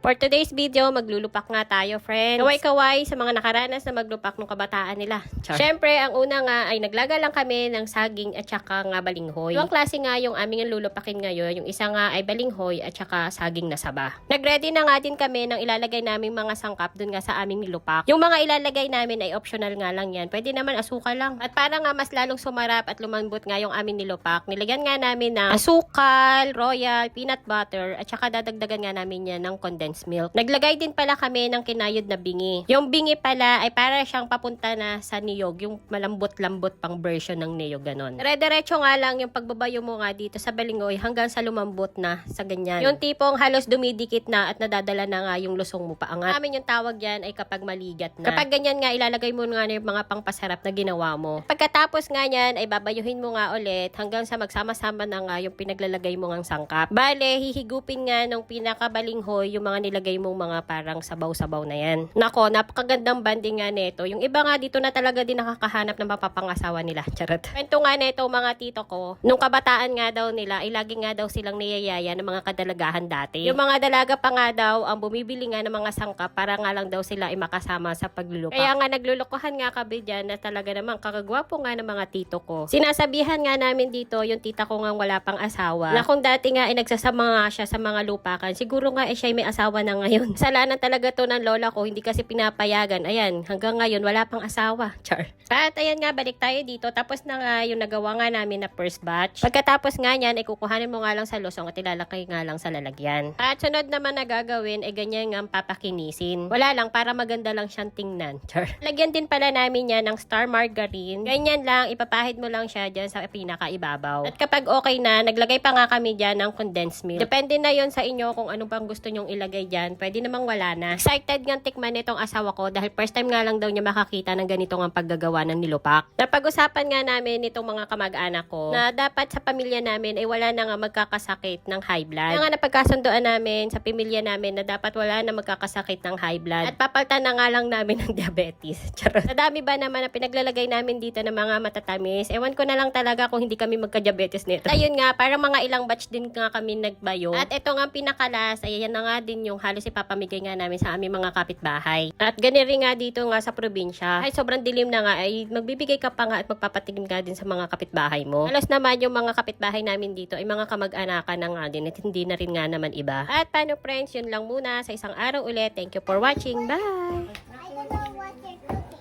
For today's video, maglulupak nga tayo, friends. Kaway-kaway sa mga nakaranas na maglupak ng kabataan nila. Char. Siyempre, ang una nga ay naglaga lang kami ng saging at saka nga balinghoy. Yung klase nga yung aming lulupakin ngayon. Yung isa nga ay balinghoy at saka saging na saba. Nagready na nga din kami ng ilalagay naming mga sangkap dun nga sa aming nilupak. Yung mga ilalagay namin ay optional nga lang yan. Pwede naman asukal lang. At para nga mas lalong sumarap at lumambot nga yung aming nilupak, nilagyan nga namin ng asukal, royal, peanut butter, at saka dadagdagan nga namin yan ng condensed milk. Naglagay din pala kami ng kinayod na bingi. Yung bingi pala ay para siyang papunta na sa niyog, yung malambot-lambot pang version ng niyog ganon. Dire-diretso nga lang yung pagbabayo mo nga dito sa balingoy hanggang sa lumambot na sa ganyan. Yung tipong halos dumidikit na at nadadala na nga yung lusong mo paangat. Amin yung tawag yan ay kapag maligat na. Kapag ganyan nga, ilalagay mo nga na yung mga pangpasarap na ginawa mo. Pagkatapos nga yan, ay babayuhin mo nga ulit hanggang sa magsama-sama na nga yung pinaglalagay mo ngang sangkap. Bale, hihigupin nga nung pinakabalinghoy yung mga nilagay mong mga parang sabaw-sabaw na yan. Nako, napakagandang banding nga nito. Yung iba nga dito na talaga din nakakahanap ng mapapangasawa nila. Charot. Kwento nga nito mga tito ko, nung kabataan nga daw nila, ay lagi nga daw silang niyayaya ng mga kadalagahan dati. Yung mga dalaga pa nga daw ang bumibili nga ng mga sangkap para nga lang daw sila ay makasama sa paglulupa. Kaya nga naglulukuhan nga kami dyan na talaga namang kakagwapo nga ng mga tito ko. Sinasabihan nga namin dito yung tita ko nga wala pang asawa. Na kung dati nga ay nagsasama nga siya sa mga lupakan, siguro nga eh siya ay may asawa na ngayon. Salanan talaga to ng lola ko, hindi kasi pinapayagan. Ayan, hanggang ngayon wala pang asawa. Char. At ayan nga, balik tayo dito. Tapos na nga yung nagawa nga namin na first batch. Pagkatapos nga niyan, ay kukuhanin mo nga lang sa lusong at ilalakay nga lang sa lalagyan. At sunod naman na gagawin, ay ganyan nga papakinisin. Wala lang, para maganda lang siyang tingnan. Char. Lagyan din pala namin yan ng star margarine. Ganyan lang, ipapahid mo lang siya dyan sa pinakaibabaw. At kapag okay na, naglagay pa nga kami dyan ng condensed milk. Depende na yon sa inyo kung ano pang gusto nyong ilagay dyan. Pwede namang wala na. Excited nga tikman itong asawa ko dahil first time nga lang daw niya makakita ng ganito nga paggagawa ng nilupak. Napag-usapan nga namin itong mga kamag-anak ko na dapat sa pamilya namin ay wala na nga magkakasakit ng high blood. Kaya nga napagkasundoan namin sa pamilya namin na dapat wala na magkakasakit ng high blood. At papaltan na nga lang namin ng diabetes. Charot. Sa dami ba naman na pinaglalagay namin dito ng mga matatamis? Ewan ko na lang talaga kung hindi kami magka-diabetes nito. Ayun nga, parang mga ilang batch din nga kami nagbayo. At ito nga ang pinakalas, ayan na nga din yung halos ipapamigay nga namin sa aming mga kapitbahay. At ganun rin nga dito nga sa probinsya. Ay sobrang dilim na nga ay magbibigay ka pa nga at magpapatigim ka din sa mga kapitbahay mo. Halos naman yung mga kapitbahay namin dito ay mga kamag-anakan na nga din at hindi na rin nga naman iba. At paano friends, yun lang muna sa isang araw ulit. Thank you for watching. Bye! I don't know what you're cooking.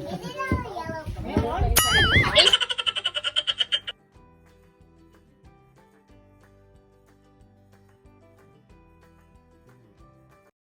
Is it a yellow pepper?